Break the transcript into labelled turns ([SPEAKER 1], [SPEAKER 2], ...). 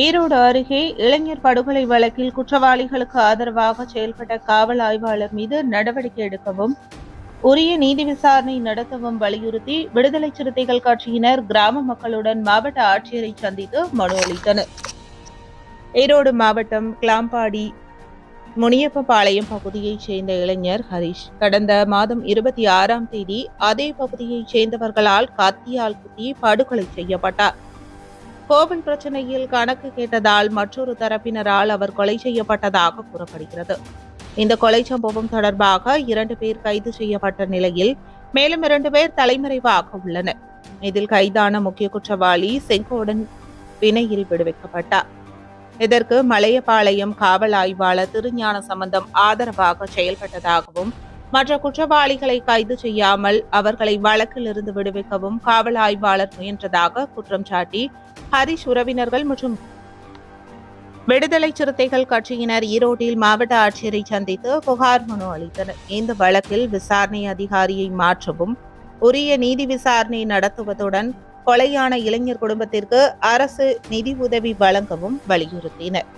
[SPEAKER 1] ஈரோடு அருகே இளைஞர் படுகொலை வழக்கில் குற்றவாளிகளுக்கு ஆதரவாக செயல்பட்ட காவல் ஆய்வாளர் மீது நடவடிக்கை எடுக்கவும் உரிய நீதி விசாரணை நடத்தவும் வலியுறுத்தி விடுதலை சிறுத்தைகள் கட்சியினர் கிராம மக்களுடன் மாவட்ட ஆட்சியரை சந்தித்து மனு அளித்தனர். ஈரோடு மாவட்டம் கிளாம்பாடி முனியப்பபாளையம் பகுதியைச் சேர்ந்த இளைஞர் ஹரிஷ். கடந்த மாதம் இருபத்தி ஆறாம் தேதி அதே பகுதியைச் சேர்ந்தவர்களால் கத்தியால் குத்தி படுகொலை செய்யப்பட்டார். கோவில் பிரச்சனையில் கணக்கு கேட்டதால் மற்றொரு தரப்பினரால் அவர் கொலை செய்யப்பட்டதாக கூறப்படுகிறது. இந்த கொலை சம்பவம் தொடர்பாக இரண்டு பேர் கைது செய்யப்பட்ட நிலையில் மேலும் இரண்டு பேர் தலைமறைவாக உள்ளனர். இதில் கைதான முக்கிய குற்றவாளி செங்கோடன் பிணையில் விடுவிக்கப்பட்டார். இதற்கு மலையபாளையம் காவல் ஆய்வாளர் திருஞான சம்பந்தம் ஆதரவாக செயல்பட்டதாகவும் மற்ற குற்றவாளிகளை கைது செய்யாமல் அவர்களை வழக்கிலிருந்து விடுவிக்கவும் காவல் ஆய்வாளர் முயன்றதாக குற்றம் சாட்டி ஹரிஷ் உறவினர்கள் மற்றும் விடுதலை சிறுத்தைகள் கட்சியினர் ஈரோட்டில் மாவட்ட ஆட்சியரை சந்தித்து புகார் மனு அளித்தனர். இந்த வழக்கில் விசாரணை அதிகாரியை மாற்றவும் உரிய நீதி விசாரணை நடத்துவதுடன் கொலையான இளைஞர் குடும்பத்திற்கு அரசு நிதி உதவி வழங்கவும் வலியுறுத்தினர்.